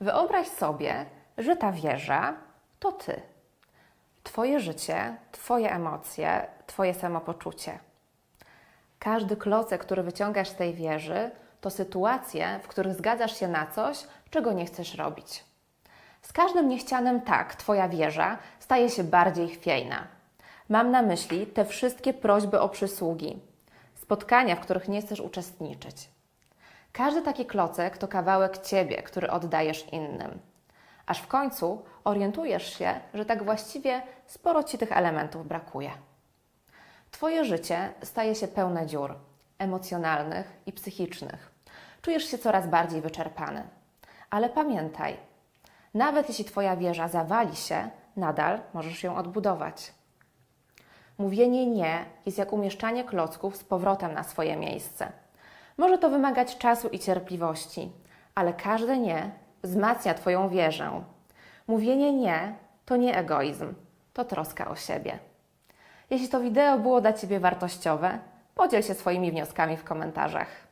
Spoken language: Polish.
Wyobraź sobie, że ta wieża to ty. Twoje życie, Twoje emocje, Twoje samopoczucie. Każdy klocek, który wyciągasz z tej wieży, to sytuacje, w których zgadzasz się na coś, czego nie chcesz robić. Z każdym niechcianym tak, Twoja wieża staje się bardziej chwiejna. Mam na myśli te wszystkie prośby o przysługi, spotkania, w których nie chcesz uczestniczyć. Każdy taki klocek to kawałek ciebie, który oddajesz innym. Aż w końcu orientujesz się, że tak właściwie sporo ci tych elementów brakuje. Twoje życie staje się pełne dziur emocjonalnych i psychicznych. Czujesz się coraz bardziej wyczerpany. Ale pamiętaj, nawet jeśli Twoja wieża zawali się, nadal możesz ją odbudować. Mówienie nie jest jak umieszczanie klocków z powrotem na swoje miejsce. Może to wymagać czasu i cierpliwości, ale każde nie wzmacnia Twoją wieżę. Mówienie nie to nie egoizm, to troska o siebie. Jeśli to wideo było dla Ciebie wartościowe, podziel się swoimi wnioskami w komentarzach.